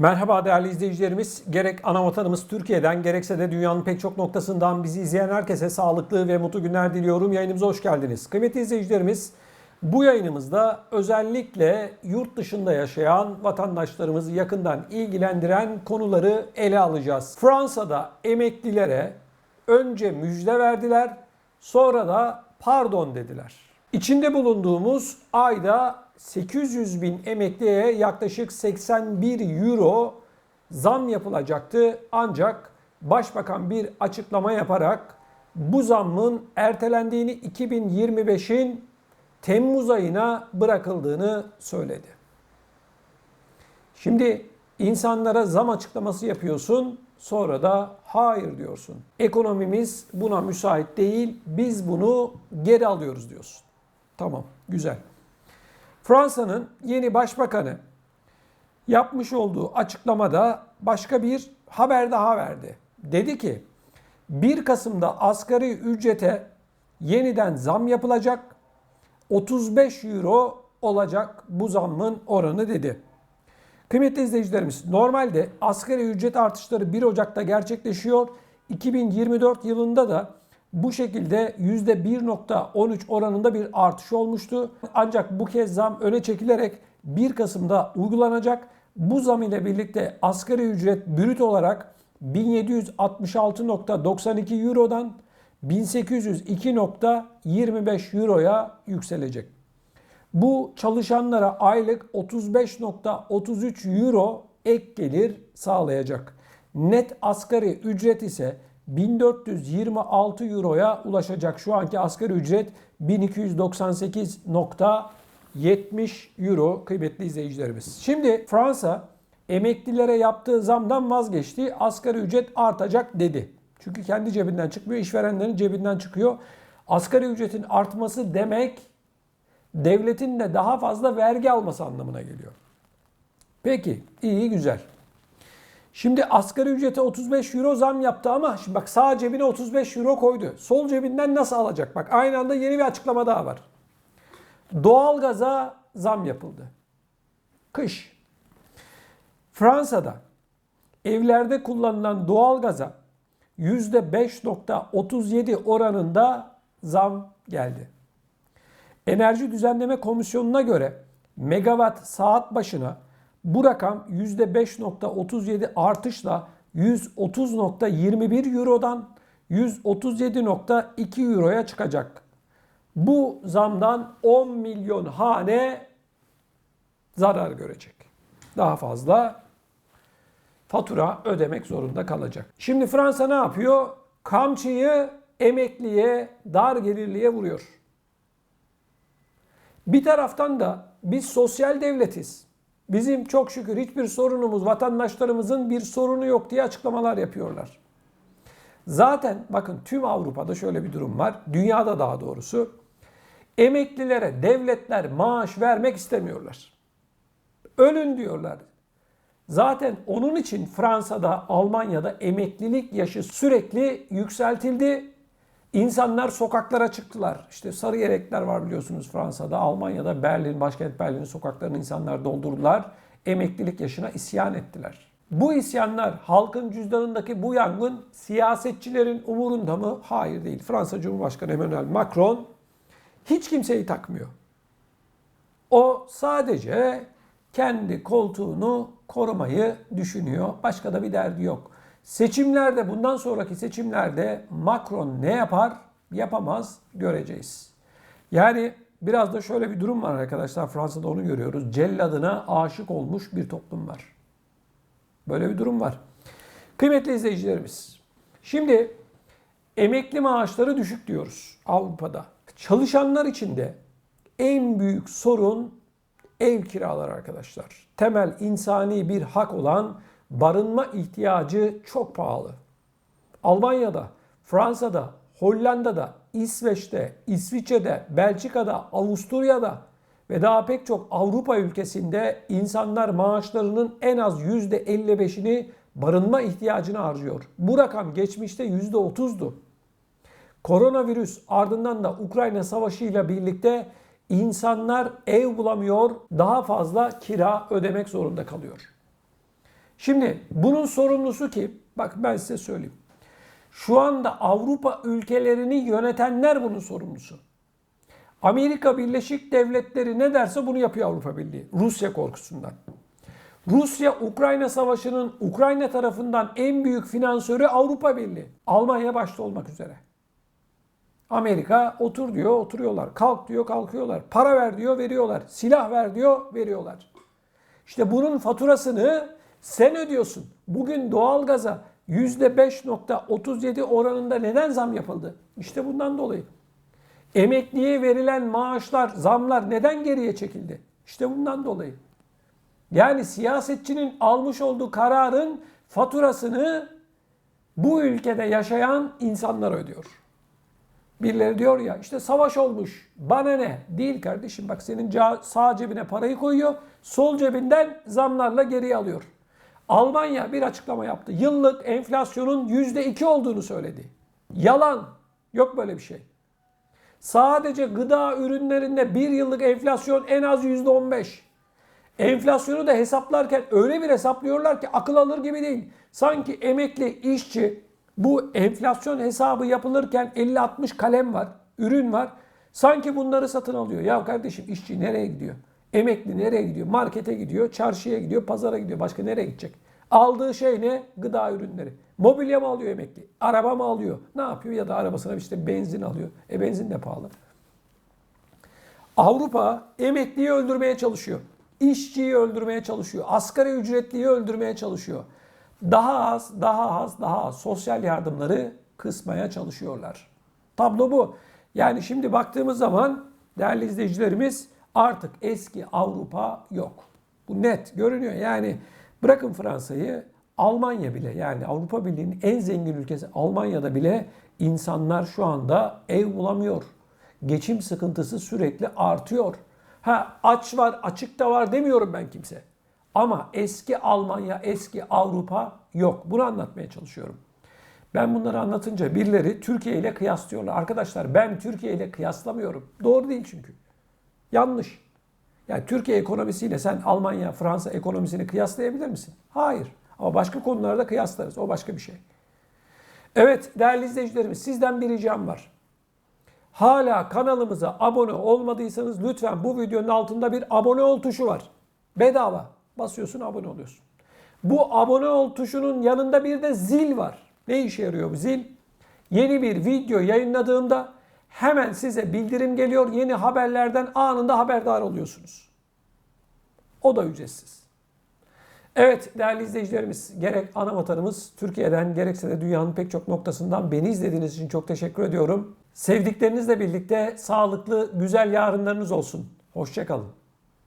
Merhaba değerli izleyicilerimiz. Gerek ana vatanımız Türkiye'den gerekse de dünyanın pek çok noktasından bizi izleyen herkese sağlıklı ve mutlu günler diliyorum. Yayınımıza hoş geldiniz. Kıymetli izleyicilerimiz bu yayınımızda özellikle yurt dışında yaşayan vatandaşlarımızı yakından ilgilendiren konuları ele alacağız. Fransa'da emeklilere önce müjde verdiler, sonra da pardon dediler. İçinde bulunduğumuz ayda 800 bin emekliye yaklaşık 81 euro zam yapılacaktı. Ancak başbakan bir açıklama yaparak bu zammın ertelendiğini 2025'in Temmuz ayına bırakıldığını söyledi. Şimdi insanlara zam açıklaması yapıyorsun, sonra da hayır diyorsun. Ekonomimiz buna müsait değil, biz bunu geri alıyoruz diyorsun. Tamam, güzel. Fransa'nın yeni başbakanı yapmış olduğu açıklamada başka bir haber daha verdi. Dedi ki 1 Kasım'da asgari ücrete yeniden zam yapılacak. 35 euro olacak bu zammın oranı dedi. Kıymetli izleyicilerimiz normalde asgari ücret artışları 1 Ocak'ta gerçekleşiyor. 2024 yılında da bu şekilde %1.13 oranında bir artış olmuştu. Ancak bu kez zam öne çekilerek 1 Kasım'da uygulanacak. Bu zam ile birlikte asgari ücret brüt olarak 1766.92 Euro'dan 1802.25 Euro'ya yükselecek. Bu çalışanlara aylık 35.33 Euro ek gelir sağlayacak. Net asgari ücret ise 1426 Euro'ya ulaşacak. Şu anki asgari ücret 1298.70 Euro kıymetli izleyicilerimiz. Şimdi Fransa emeklilere yaptığı zamdan vazgeçti. Asgari ücret artacak dedi. Çünkü kendi cebinden çıkmıyor, işverenlerin cebinden çıkıyor. Asgari ücretin artması demek devletin de daha fazla vergi alması anlamına geliyor. Peki, iyi güzel. Şimdi asgari ücrete 35 euro zam yaptı ama şimdi bak sağ cebine 35 euro koydu. Sol cebinden nasıl alacak? Bak aynı anda yeni bir açıklama daha var. Doğalgaza zam yapıldı. Kış. Fransa'da evlerde kullanılan doğalgaza %5.37 oranında zam geldi. Enerji Düzenleme Komisyonu'na göre megawatt saat başına bu rakam %5.37 artışla 130.21 Euro'dan 137.2 Euro'ya çıkacak. Bu zamdan 10 milyon hane zarar görecek. Daha fazla fatura ödemek zorunda kalacak. Şimdi Fransa ne yapıyor? Kamçıyı emekliye, dar gelirliye vuruyor. Bir taraftan da biz sosyal devletiz. Bizim çok şükür hiçbir sorunumuz, vatandaşlarımızın bir sorunu yok diye açıklamalar yapıyorlar. Zaten bakın tüm Avrupa'da şöyle bir durum var. Dünyada daha doğrusu. Emeklilere devletler maaş vermek istemiyorlar. Ölün diyorlar. Zaten onun için Fransa'da, Almanya'da emeklilik yaşı sürekli yükseltildi. İnsanlar sokaklara çıktılar. İşte sarı yelekler var biliyorsunuz Fransa'da, Almanya'da, Berlin, başkent Berlin'in sokaklarını insanlar doldurdular. Emeklilik yaşına isyan ettiler. Bu isyanlar, halkın cüzdanındaki bu yangın siyasetçilerin umurunda mı? Hayır değil. Fransa Cumhurbaşkanı Emmanuel Macron hiç kimseyi takmıyor. O sadece kendi koltuğunu korumayı düşünüyor. Başka da bir derdi yok. Seçimlerde bundan sonraki seçimlerde Macron ne yapar yapamaz göreceğiz. Yani biraz da şöyle bir durum var arkadaşlar Fransa'da onu görüyoruz. Celladına aşık olmuş bir toplum var. Böyle bir durum var. Kıymetli izleyicilerimiz. Şimdi emekli maaşları düşük diyoruz Avrupa'da. Çalışanlar için de en büyük sorun ev kiraları arkadaşlar. Temel insani bir hak olan barınma ihtiyacı çok pahalı. Almanya'da, Fransa'da, Hollanda'da, İsveç'te, İsviçre'de, Belçika'da, Avusturya'da ve daha pek çok Avrupa ülkesinde insanlar maaşlarının en az %55'ini barınma ihtiyacına harcıyor. Bu rakam geçmişte %30'du. Koronavirüs ardından da Ukrayna Savaşı ile birlikte insanlar ev bulamıyor, daha fazla kira ödemek zorunda kalıyor. Şimdi bunun sorumlusu kim? Bak ben size söyleyeyim. Şu anda Avrupa ülkelerini yönetenler bunun sorumlusu. Amerika Birleşik Devletleri ne derse bunu yapıyor Avrupa Birliği. Rusya korkusundan. Rusya Ukrayna Savaşı'nın Ukrayna tarafından en büyük finansörü Avrupa Birliği. Almanya başta olmak üzere. Amerika otur diyor oturuyorlar. Kalk diyor kalkıyorlar. Para ver diyor veriyorlar. Silah ver diyor veriyorlar. İşte bunun faturasını sen ödüyorsun. Bugün doğalgaza %5.37 oranında neden zam yapıldı? İşte bundan dolayı. Emekliye verilen maaşlar, zamlar neden geriye çekildi? İşte bundan dolayı. Yani siyasetçinin almış olduğu kararın faturasını bu ülkede yaşayan insanlar ödüyor. Birileri diyor ya işte savaş olmuş. Bana ne? Değil kardeşim bak senin sağ cebine parayı koyuyor. Sol cebinden zamlarla geriye alıyor. Almanya bir açıklama yaptı. Yıllık enflasyonun %2 olduğunu söyledi. Yalan. Yok böyle bir şey. Sadece gıda ürünlerinde bir yıllık enflasyon en az %15. Enflasyonu da hesaplarken öyle bir hesaplıyorlar ki akıl alır gibi değil. Sanki emekli işçi bu enflasyon hesabı yapılırken 50-60 kalem var, ürün var. Sanki bunları satın alıyor. Ya kardeşim işçi nereye gidiyor? Emekli nereye gidiyor? Markete gidiyor, çarşıya gidiyor, pazara gidiyor. Başka nereye gidecek? Aldığı şey ne? Gıda ürünleri. Mobilya mı alıyor emekli? Araba mı alıyor? Ne yapıyor? Ya da arabasına işte benzin alıyor. E benzin de pahalı. Avrupa emekliyi öldürmeye çalışıyor. İşçiyi öldürmeye çalışıyor. Asgari ücretliyi öldürmeye çalışıyor. Daha az, daha az, daha az sosyal yardımları kısmaya çalışıyorlar. Tablo bu. Yani şimdi baktığımız zaman değerli izleyicilerimiz artık eski Avrupa yok. Bu net görünüyor. Yani bırakın Fransa'yı Almanya bile yani Avrupa Birliği'nin en zengin ülkesi Almanya'da bile insanlar şu anda ev bulamıyor. Geçim sıkıntısı sürekli artıyor. Ha aç var, açık da var demiyorum ben kimse. Ama eski Almanya, eski Avrupa yok. Bunu anlatmaya çalışıyorum. Ben bunları anlatınca birileri Türkiye ile kıyaslıyorlar. Arkadaşlar ben Türkiye ile kıyaslamıyorum. Doğru değil çünkü. Yanlış. Yani Türkiye ekonomisiyle sen Almanya, Fransa ekonomisini kıyaslayabilir misin? Hayır. Ama başka konularda kıyaslarız. O başka bir şey. Evet değerli izleyicilerimiz sizden bir ricam var. Hala kanalımıza abone olmadıysanız lütfen bu videonun altında bir abone ol tuşu var. Bedava. Basıyorsun abone oluyorsun. Bu abone ol tuşunun yanında bir de zil var. Ne işe yarıyor bu zil? Yeni bir video yayınladığımda hemen size bildirim geliyor. Yeni haberlerden anında haberdar oluyorsunuz. O da ücretsiz. Evet değerli izleyicilerimiz gerek ana vatanımız Türkiye'den gerekse de dünyanın pek çok noktasından beni izlediğiniz için çok teşekkür ediyorum. Sevdiklerinizle birlikte sağlıklı güzel yarınlarınız olsun. Hoşçakalın.